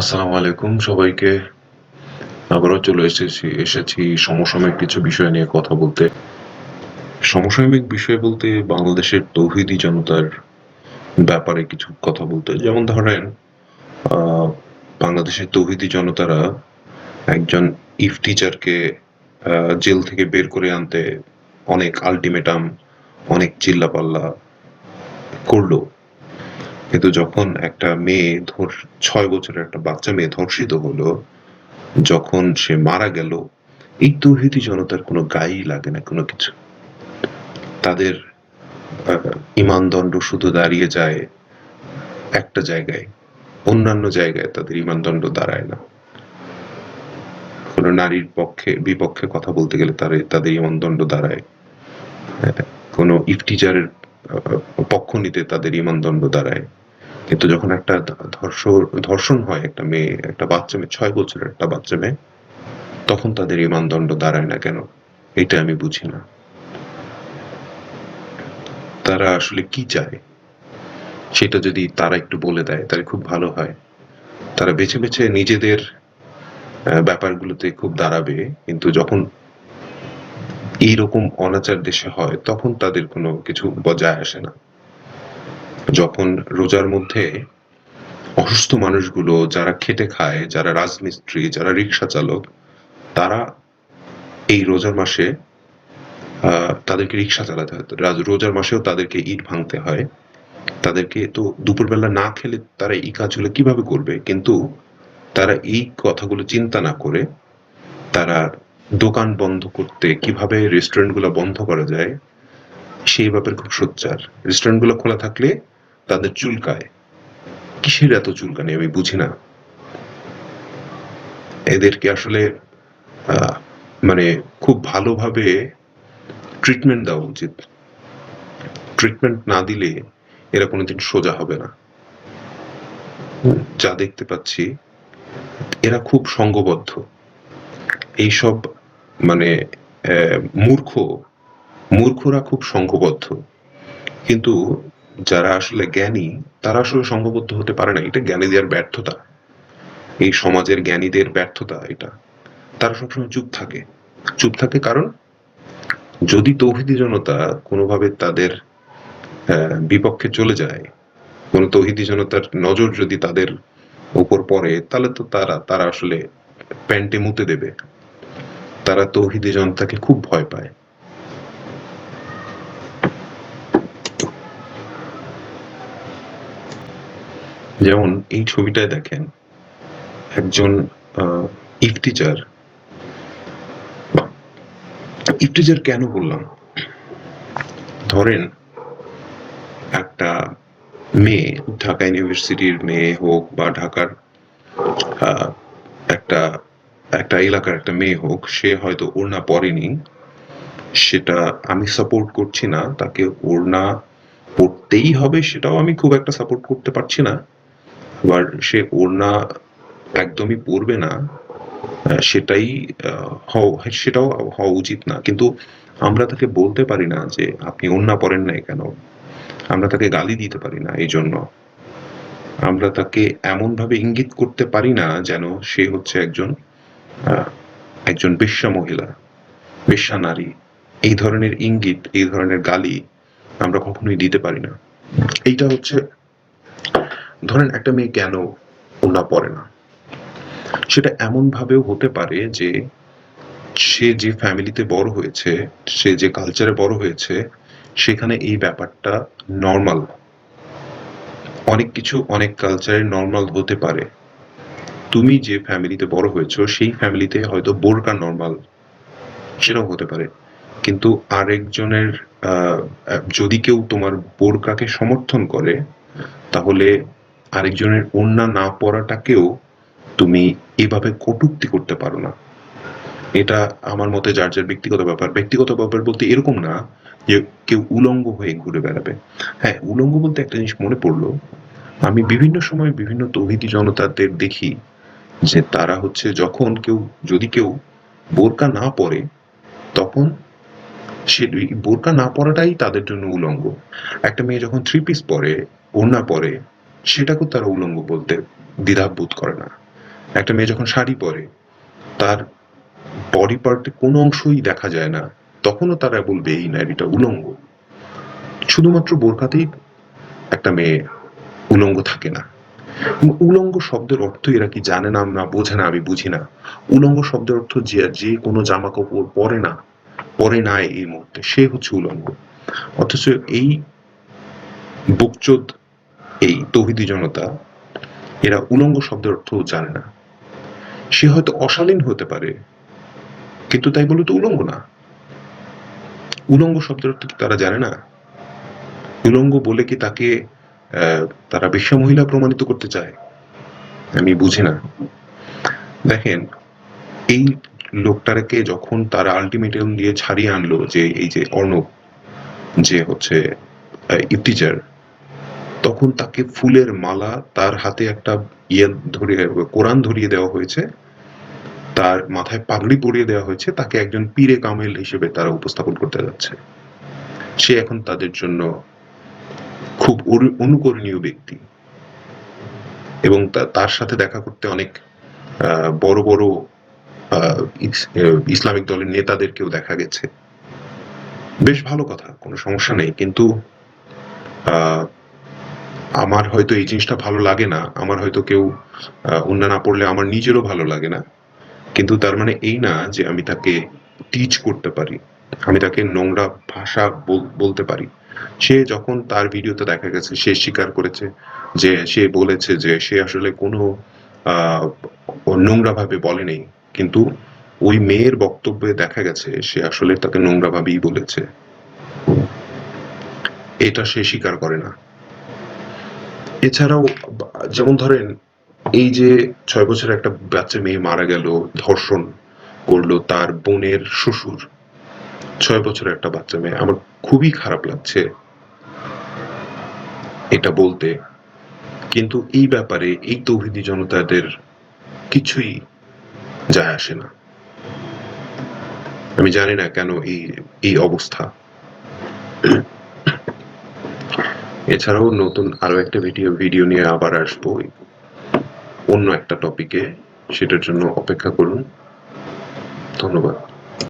আসসালামু আলাইকুম সবাইকে। আবারও চলে এসেছি এসেছি সমসাময়িক কিছু বিষয় নিয়ে কথা বলতে। সমসাময়িক বিষয় বলতে বাংলাদেশের তৌহিদি জনতার ব্যাপারে কিছু কথা বলতে। যেমন ধরেন বাংলাদেশের তৌহিদি জনতারা একজন ইফ টিচারকে জেল থেকে বের করে আনতে অনেক আলটিমেটাম অনেক চিল্লাপাল্লা করল। কিন্তু যখন একটা মেয়ে ধর, ছয় বছরের একটা বাচ্চা মেয়ে ধর্ষিত হলো, যখন সে মারা গেল, এই তৌহিদি জনতার কোনো গায়েই লাগে না কোনো কিছু। তাদের ইমানদণ্ড শুধু দাঁড়িয়ে যায় একটা জায়গায়, অন্যান্য জায়গায় তাদের ইমানদণ্ড দাঁড়ায় না। কোনো নারীর পক্ষে, বিপক্ষে কথা বলতে গেলে তাদের তাদের ইমানদণ্ড দাঁড়ায়। কোনো ইফটিজারের পক্ষ নিতে তাদের ইমানদণ্ড দাঁড়ায়। কিন্তু যখন একটা ধর্ষণ হয় একটা মেয়ে, একটা বাচ্চা মেয়ে, ছয় বছরের একটা বাচ্চা মেয়ে, তখন তাদের ইমানদণ্ড দাঁড়ায় না কেন? এটা আমি বুঝি না। তারা আসলে কি চায়? সেটা যদি তারা একটু বলে দেয়, তাহলে খুব ভালো হয়। তারা বেছে বেছে নিজেদের ব্যাপারগুলোতে খুব দাঁড়াবে। কিন্তু যখন এইরকম অনাচার দেশে হয়, তখন তাদের কোনো কিছু বজায় আসে না। যখন রোজার মধ্যে অসুস্থ মানুষগুলো যারা খেটে খায়, যারা রাজমিস্ত্রি, যারা রিক্সা চালক, তারা এই রোজার মাসে তাদেরকে রিক্সা চালাতে হয়। রোজার মাসেও তাদেরকে ইট ভাঙতে হয়। তাদেরকে তো দুপুরবেলা না খেলে তারা এই কাজগুলো কীভাবে করবে? কিন্তু তারা এই কথাগুলো চিন্তা না করে তারা দোকান বন্ধ করতে কীভাবে রেস্টুরেন্টগুলো বন্ধ করা যায়, সেই ব্যাপারে খুব সোচ্চার। রেস্টুরেন্টগুলো খোলা থাকলে তাদের চুলকায়। কিসের এত চুলকানি আমি বুঝি না। এদেরকে আসলে মানে খুব ভালোভাবে ট্রিটমেন্ট দেওয়া উচিত। ট্রিটমেন্ট না দিলে এরা কোনোদিন সোজা হবে না। যা দেখতে পাচ্ছি, এরা খুব সঙ্গবদ্ধ। এইসব মানে মূর্খ, মূর্খরা খুব সংঘবদ্ধ। কিন্তু যারা আসলে জ্ঞানী, তারা আসলে সংঘবদ্ধ হতে পারে না। এটা জ্ঞানীদের ব্যর্থতা। এই সমাজের জ্ঞানীদের ব্যর্থতা এটা। তারা সবসময় চুপ থাকে। চুপ থাকে কারণ, যদি তৌহিদি জনতা কোনোভাবে তাদের বিপক্ষে চলে যায়, কোন তৌহিদি জনতার নজর যদি তাদের উপর পড়ে, তাহলে তো তারা তারা আসলে প্যান্টে মুতে দেবে। তারা তৌহিদি জনতাকে খুব ভয় পায়। যেমন এই ছবিটায় দেখেন, একজন ইফটিজার ইফটিজার কেন বললাম? ধরেন, একটা মেয়ে, ঢাকা ইউনিভার্সিটির মেয়ে হোক বা ঢাকার একটা একটা এলাকার একটা মেয়ে হোক, সে হয়তো ওড়না পরেনি। সেটা আমি সাপোর্ট করছি না। তাকে ওড়না পড়তেই হবে সেটাও আমি খুব একটা সাপোর্ট করতে পারছি না। আবার সে ওড়না একদমই পড়বে না সেটাই সেটাও হওয়া উচিত না। কিন্তু আমরা তাকে বলতে পারি না যে আপনি ওড়না পরেন নাই কেন? আমরা তাকে গালি দিতে পারি না এই জন্য আমরা তাকে এমন ভাবে ইঙ্গিত করতে পারি না যেন সে হচ্ছে একজন একজন বেশ্যা মহিলা বেশ্যা নারী, এই ধরনের ইঙ্গিত, এই ধরনের গালি আমরা কখনোই দিতে পারি না। এইটা হচ্ছে, ধরেন একটা মেয়ে কেন ওনা পড়ে না? সেটা এমন ভাবেও হতে পারে যে সে যে ফ্যামিলিতে বড় হয়েছে, সে যে কালচারে বড় হয়েছে, সেখানে এই ব্যাপারটা নর্মাল। অনেক কিছু অনেক কালচারে নর্মাল হতে পারে। তুমি যে ফ্যামিলিতে বড় হয়েছো, সেই ফ্যামিলিতে হয়তো বোরকা নর্মাল সেটাও হতে পারে। কিন্তু আরেকজনের যদি কেউ তোমার বোরকাকে সমর্থন করে, তাহলে আরেকজনের ওড়না না পড়াটাকেও তুমি এভাবে কটূক্তি করতে পারো না। এটা আমার মতে যার যার ব্যক্তিগত ব্যাপার। ব্যক্তিগত ব্যাপার বলতে এরকম না যে কেউ উলঙ্গ হয়ে ঘুরে বেড়াবে। হ্যাঁ উলঙ্গ বলতে একটা জিনিস মনে পড়ল। আমি বিভিন্ন সময় বিভিন্ন তৌহিদি জনতাদের দেখি যে তারা হচ্ছে যখন কেউ, যদি কেউ বোরকা না পরে, তখন সে বোরকা না পরাটাই তাদের জন্য উলঙ্গ। একটা মেয়ে যখন থ্রি পিস পরে, ওড়না পরে, সেটাকেও তারা উলঙ্গ বলতে দ্বিধাবোধ করে না। একটা মেয়ে যখন শাড়ি পরে, তার বডি পার্টে কোনো অংশই দেখা যায় না, তখনও তারা বলবে, এই নারীটা উলঙ্গ। শুধুমাত্র বোরকাতেই একটা মেয়ে উলঙ্গ থাকে না। উলঙ্গ শব্দের অর্থ এরা কি জানে না না বোঝে না, আমি বুঝি না। উলঙ্গ শব্দের অর্থ যে যে কোনো জামা কাপড় পরে না পরে না এই মুহূর্তে, সে হচ্ছে উলঙ্গ। অথচ এই বুকচোদ, এই তৌহিদি জনতা, এরা উলঙ্গ শব্দের অর্থ জানে না। সে হয়তো অশালীন হতে পারে, কিন্তু তাই বলে তো উলঙ্গ না। উলঙ্গ শব্দের অর্থ কি তারা জানে না? উলঙ্গ বলে কি তাকে তারা বিশ্ব মহিলা প্রমাণিত করতে চায়, আমি বুঝি না। দেখেন, এই লোকটাকে যখন তারা আলটিমেটাম দিয়ে ছাড়িয়ে আনলো যে, এই যে অর্ণব, যে হচ্ছে ইফতিজার, তখন তাকে ফুলের মালা তার হাতে একটা ইয়ে ধরিয়ে কোরআন ধরিয়ে দেওয়া হয়েছে, তার মাথায় পাগড়ি পরিয়ে দেওয়া হয়েছে, তাকে একজন পীরে কামেল হিসেবে তারা উপস্থাপন করতে যাচ্ছে। সে এখন তাদের জন্য খুব অনু- অনুকরণীয় ব্যক্তি। এবং তার সাথে দেখা করতে অনেক বড় বড় ইসলামিক দলের নেতাদেরকেও দেখা গেছে। বেশ ভালো কথা, কোনো সমস্যা নেই। কিন্তু আমার হয়তো এই জিনিসটা ভালো লাগে না। আমার হয়তো কেউ উন্না না পড়লে আমার নিজেরও ভালো লাগে না। কিন্তু তার মানে এই না যে আমি তাকে টিচ করতে পারি। আমি তাকে নোংরা ভাষা বলতে পারি। সে যখন তার ভিডিওতে দেখা গেছে, সে স্বীকার করেছে যে, সে বলেছে যে, সে আসলে কোনো, আহ নোংরা ভাবে বলেনি। কিন্তু ওই মেয়ের বক্তব্যে দেখা গেছে, সে আসলে তাকে নোংরা ভাবেই বলেছে। এটা সে স্বীকার করে না। এছাড়াও, যেমন ধরেন, এই যে ছয় বছরের একটা বাচ্চা মেয়ে মারা গেল, ধর্ষণ করল তার বোনের শ্বশুর। ছয় বছরের একটা বাচ্চা মেয়ে। আমার খুবই খারাপ লাগছে এটা বলতে। কিন্তু এই ব্যাপারে এই তৌহিদি জনতাদের কিছুই যায় আসে না। আমি জানি না কেন এই এই অবস্থা। এছাড়াও নতুন আরও একটা ভিডিও ভিডিও নিয়ে আবার আসব। অন্য একটা টপিকে সেটার জন্য অপেক্ষা করুন। ধন্যবাদ।